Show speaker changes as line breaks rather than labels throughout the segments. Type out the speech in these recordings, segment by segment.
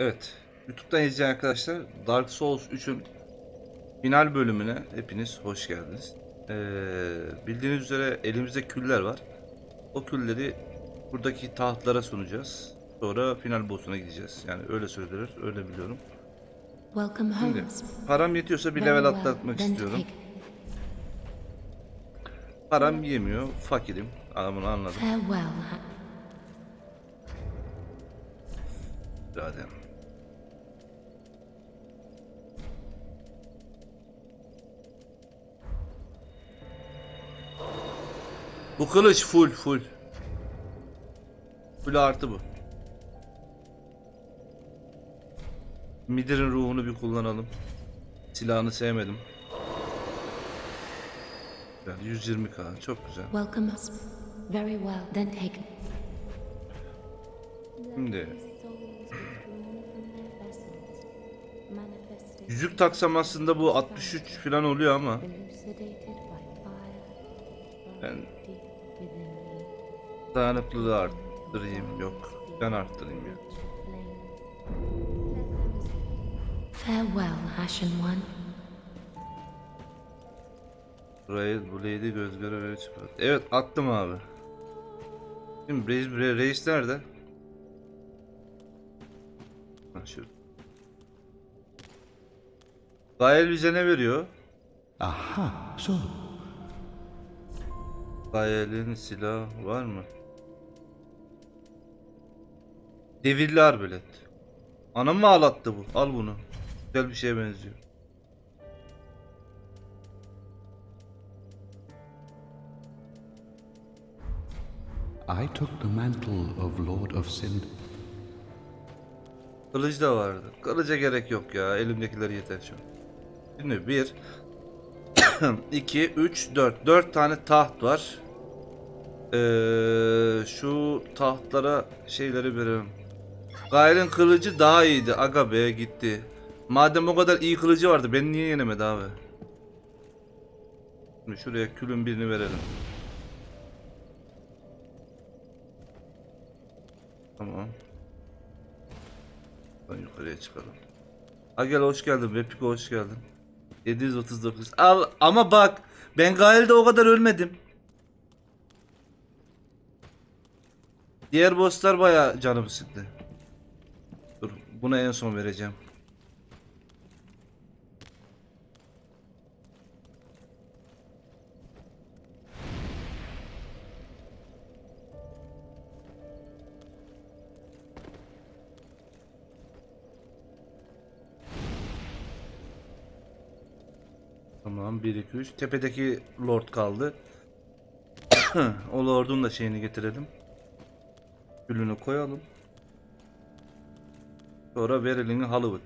Evet. YouTube'dan izleyen arkadaşlar Dark Souls 3'ün final bölümüne hepiniz hoş geldiniz. Ee, bildiğiniz üzere elimizde küller var. O külleri buradaki tahtlara sunacağız. Sonra final boss'una gideceğiz. Yani öyle söylenir, öyle biliyorum. Şimdi param yetiyorsa bir level atlatmak istiyorum. Param yemiyor, fakirim. Adamını anladım.
farewell.
Bu kılıç full full. Full artı bu. Midir'in ruhunu bir kullanalım. Silahını sevmedim. Yani 120k çok güzel.
Welcome us. Very well, then take
Şimdi yüzük taksam aslında bu 63 falan oluyor ama dayanıklılığı arttırayım yok. Ben arttırayım ya.
Farewell, Ashen One.
Burayı bu lady göz göre göre çıkart. Evet attım abi. Şimdi reis, re- reis nerede? Ha şu. Gael bize ne veriyor?
Aha, so
Gael'in silahı var mı? Devirli arbelet. Anam mı ağlattı bu? Al bunu. Güzel bir şeye benziyor.
I took the mantle of Lord of Sin.
Kılıç da vardı. Kılıca gerek yok ya. Elimdekiler yeter şu an. Şimdi bir, iki, üç, dört. Dört tane taht var. Ee, şu tahtlara şeyleri veriyorum. Gayrın kılıcı daha iyiydi. Aga be gitti. Madem o kadar iyi kılıcı vardı beni niye yenemedi abi? Şimdi şuraya külün birini verelim. Tamam. Ben yukarıya çıkalım. Ha gel hoş geldin. Repiko hoş geldin. 739. Al ama bak ben Gael'de o kadar ölmedim. Diğer bosslar baya canımı sıktı. Buna en son vereceğim. Tamam 1 2 3 tepedeki lord kaldı. o lordun da şeyini getirelim. Gülünü koyalım. Sonra verilini Hollywood.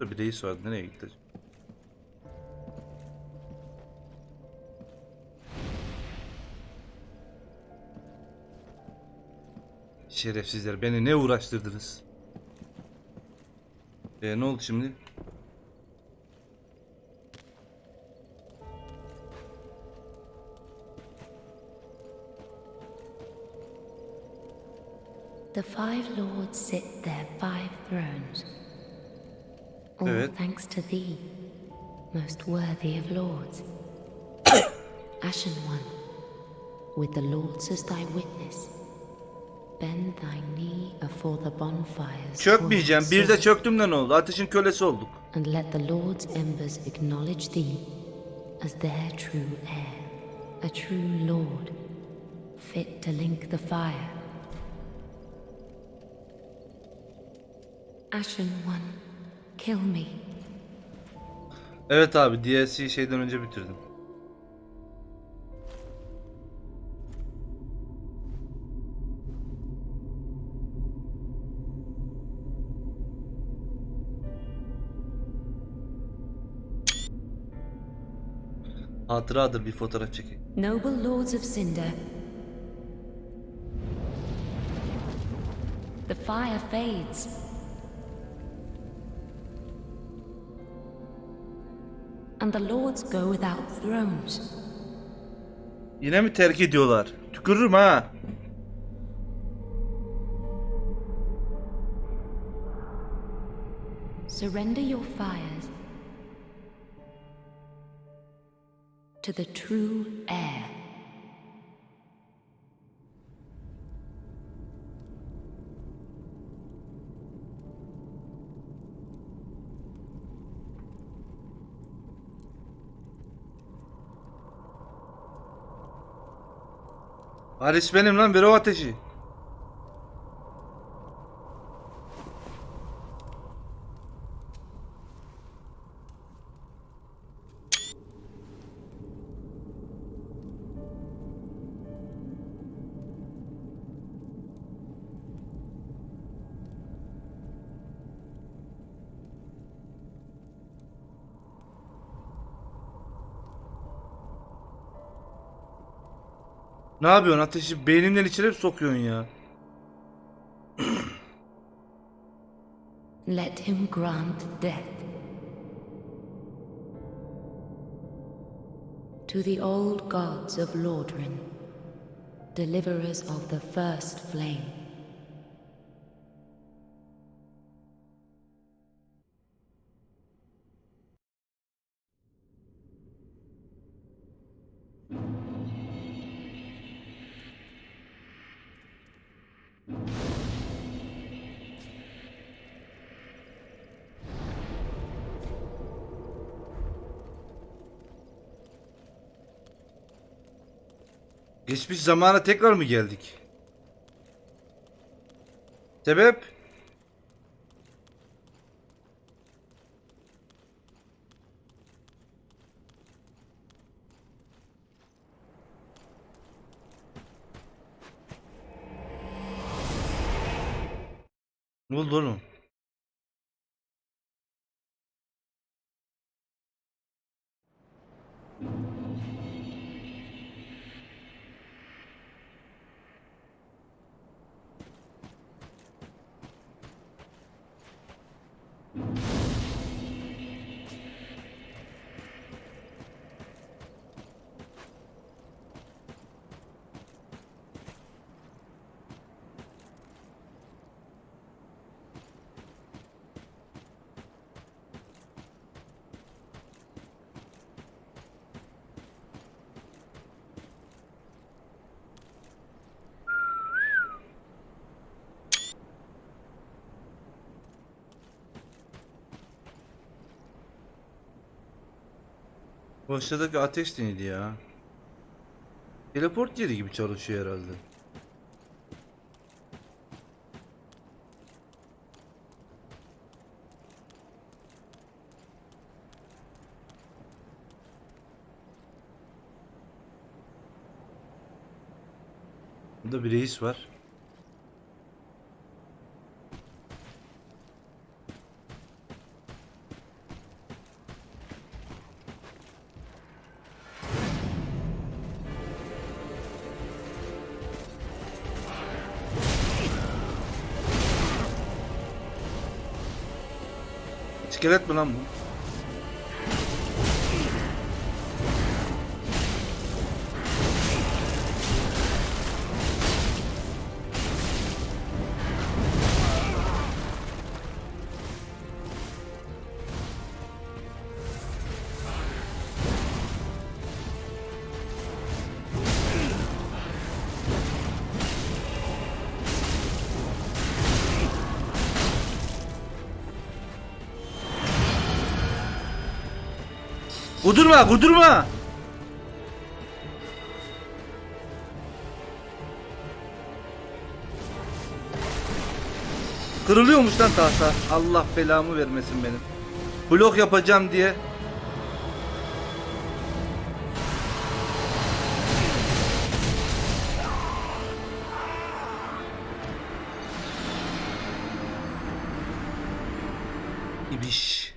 Dur bir reis vardı nereye gitti? Şerefsizler beni ne uğraştırdınız? E ne oldu şimdi?
The five lords sit their five thrones. All
Evet.
thanks to thee, most worthy of lords. Ashen One, with the lords as thy witness, bend thy knee afore the bonfires.
Çökmeyeceğim. Bir de
Sol,
çöktüm de ne oldu? Ateşin kölesi olduk.
And let the lords' embers acknowledge thee as their true heir, a true lord, fit to link the fire. Ashen One, kill me.
Evet abi DLC şeyden önce bitirdim. Hatıradır bir fotoğraf çekeyim.
Noble lords of Cinder, the fire fades. and the lords go without thrones.
Yine mi terk ediyorlar? Tükürürüm ha.
Surrender your fires to the true heir.
Haris benim lan ver o ateşi. Ne yapıyorsun ateşi beynimden içeri hep sokuyorsun ya.
Let him grant death. To the old gods of Lordran, deliverers of the first flame.
Geçmiş zamana tekrar mı geldik? Sebep? Ne oldu oğlum? Aşağıdaki ateş neydi ya? Teleport yeri gibi çalışıyor herhalde. Burada bir reis var. İskelet mi lan bu? Kudurma, kudurma. Kırılıyormuş lan tahta. Allah belamı vermesin benim. Blok yapacağım diye. İbiş.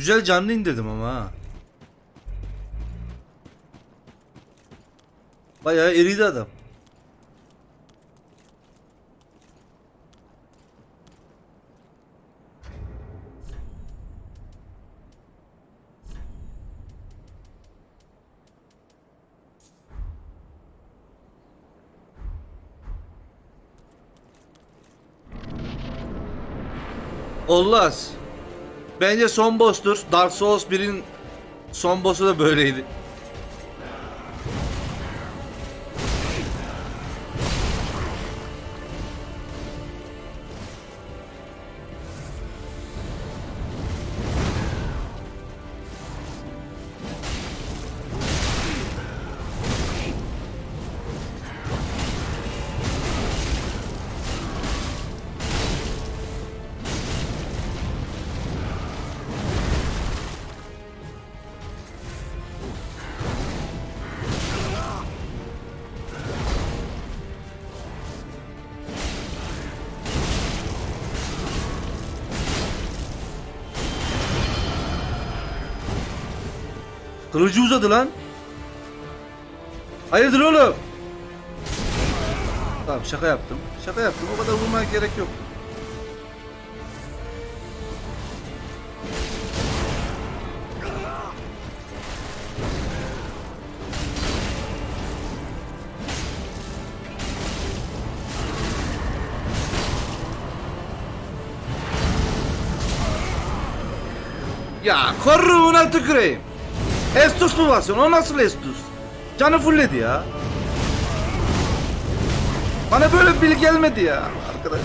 Güzel canlı indirdim ama ha. Bayağı eridi adam. Olmaz. Bence son boss'tur. Dark Souls 1'in son boss'u da böyleydi. Kılıcı uzadı lan. Hayırdır oğlum? Tamam şaka yaptım. Şaka yaptım. O kadar vurmaya gerek yok. Ya korruğuna tüküreyim. Estus mu basıyorsun? O nasıl Estus? Canı fulledi ya. Bana böyle bir bilgi gelmedi ya arkadaş.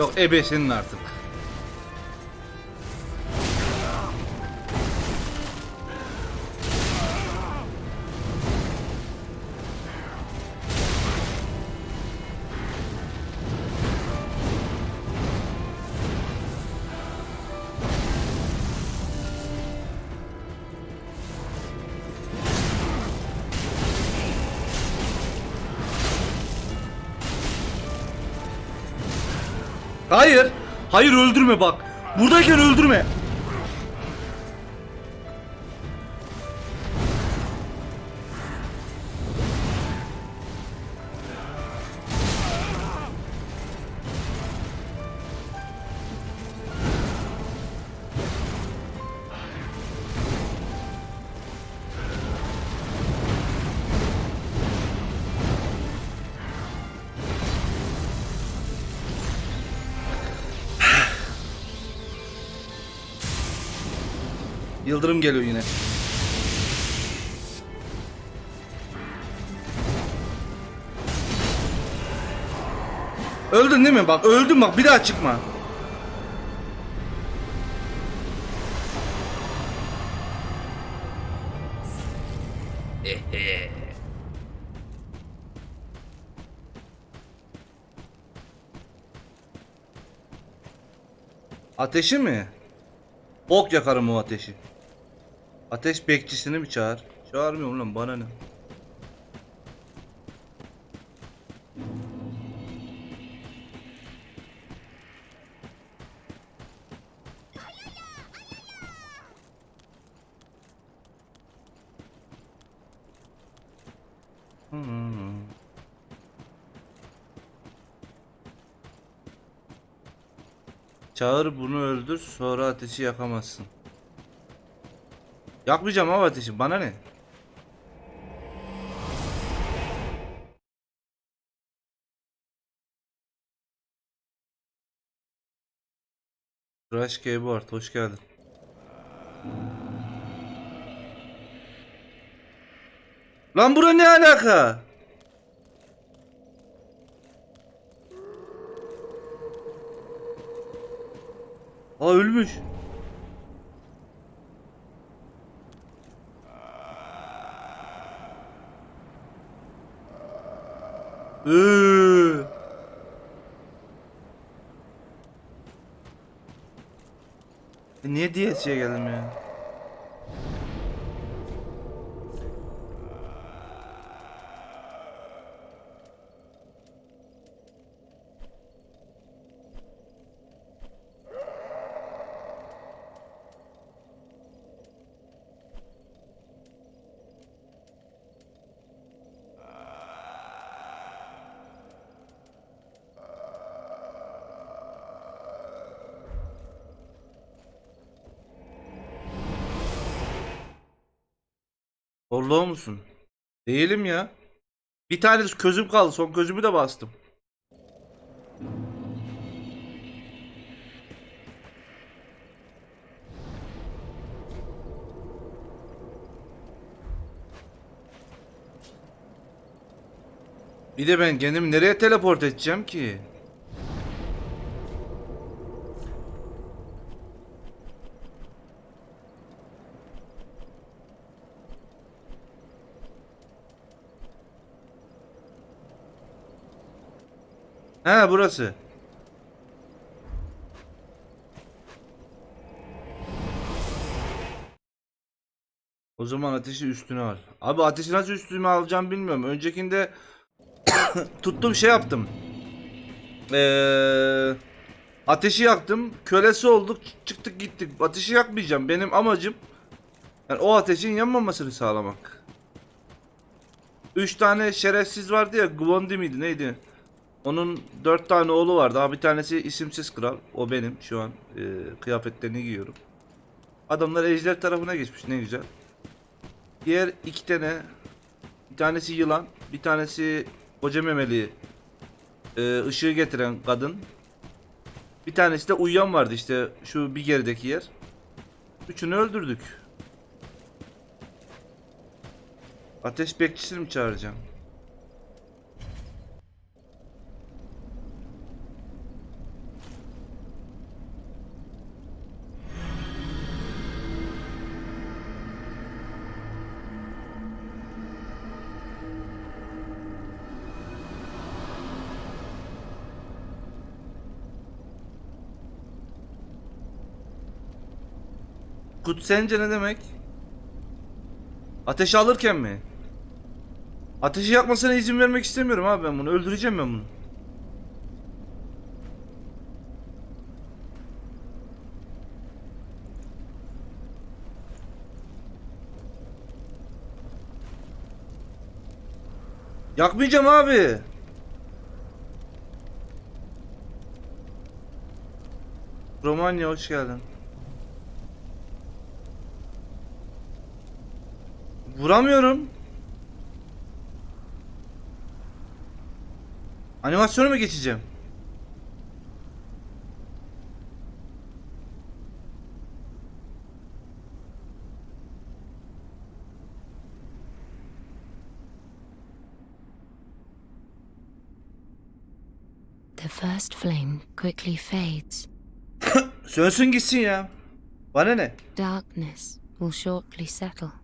Yok ebesenin artık. Hayır. Hayır öldürme bak. Buradayken öldürme. Yıldırım geliyor yine. Öldün değil mi? Bak öldün bak bir daha çıkma. Ateşi mi? Ok yakarım o ateşi. Ateş bekçisini mi çağır? Çağırmıyorum lan bana ne? Çağır bunu öldür sonra ateşi yakamazsın. Yakmayacağım abi ateşi bana ne? Rush Keyboard hoş geldin. Lan bura ne alaka? Aa ölmüş. Ee. E, niye DS'ye geldim ya? Orluğu musun? Değilim ya. Bir tane közüm kaldı. Son közümü de bastım. Bir de ben kendimi nereye teleport edeceğim ki? He burası. O zaman ateşi üstüne al. Abi ateşi nasıl üstüme alacağım bilmiyorum. Öncekinde tuttum şey yaptım. Ee, ateşi yaktım. Kölesi olduk. Çıktık gittik. Ateşi yakmayacağım. Benim amacım yani o ateşin yanmamasını sağlamak. Üç tane şerefsiz vardı ya. Gwondi miydi neydi? Onun dört tane oğlu var. Daha bir tanesi isimsiz kral. O benim şu an. e, kıyafetlerini giyiyorum. Adamlar ejder tarafına geçmiş. Ne güzel. Diğer iki tane bir tanesi yılan, bir tanesi koca memeli e, ışığı getiren kadın. Bir tanesi de uyuyan vardı işte şu bir gerideki yer. Üçünü öldürdük. Ateş bekçisini mi çağıracağım? Kutsence ne demek? Ateş alırken mi? Ateşi yakmasına izin vermek istemiyorum abi ben bunu. Öldüreceğim ben bunu. Yakmayacağım abi. Romanya hoş geldin. Vuramıyorum. Animasyonu mu geçeceğim?
The first flame quickly fades.
Sönsün gitsin ya. Bana ne?
Darkness will shortly settle.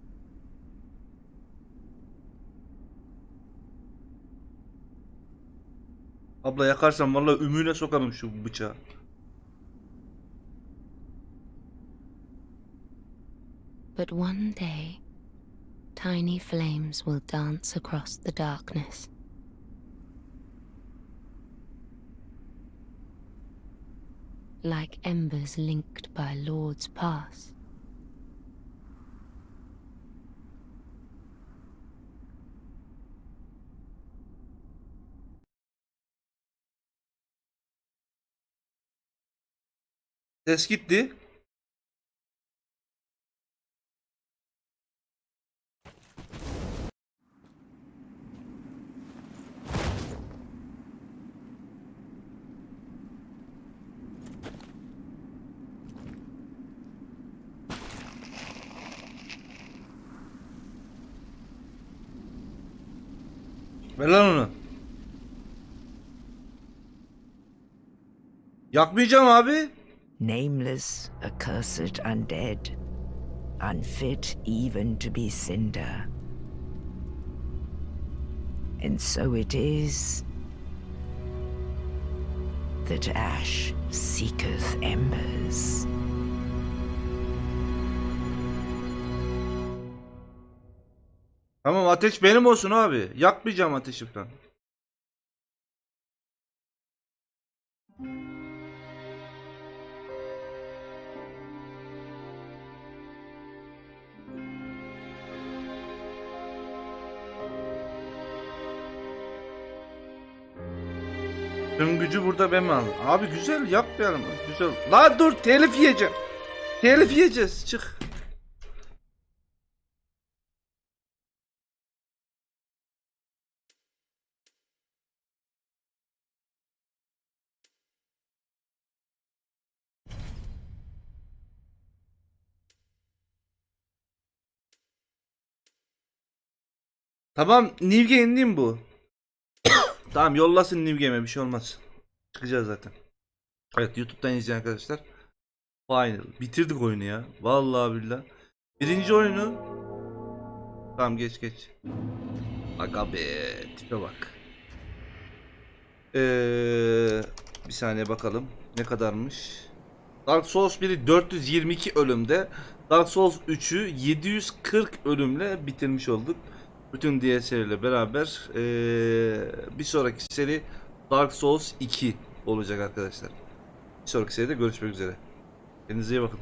Abla vallahi ümüğüne sokarım şu bıçağı.
But one day, tiny flames will dance across the darkness. Like embers linked by Lord's Pass.
Ses gitti. Ver lan onu. Yakmayacağım abi
nameless, accursed undead, unfit even to be cinder. And so it is that ash seeketh embers.
Tamam ateş benim olsun abi. Yakmayacağım ateşimden. Falan. Tüm gücü burada ben mi aldım? Abi güzel yapmayalım. Güzel. Lan dur telif yiyeceğim. Telif yiyeceğiz. Çık. Tamam New Game değil mi bu? Tamam yollasın New Game'e bir şey olmaz. Çıkacağız zaten. Evet YouTube'dan izleyen arkadaşlar. Final. Bitirdik oyunu ya. Vallahi billah. Birinci oyunu. Tamam geç geç. Aga be tipe bak. Ee, bir saniye bakalım. Ne kadarmış? Dark Souls 1'i 422 ölümde. Dark Souls 3'ü 740 ölümle bitirmiş olduk. Bütün DLC ile beraber ee, bir sonraki seri Dark Souls 2 olacak arkadaşlar. Bir sonraki seride görüşmek üzere. Kendinize iyi bakın.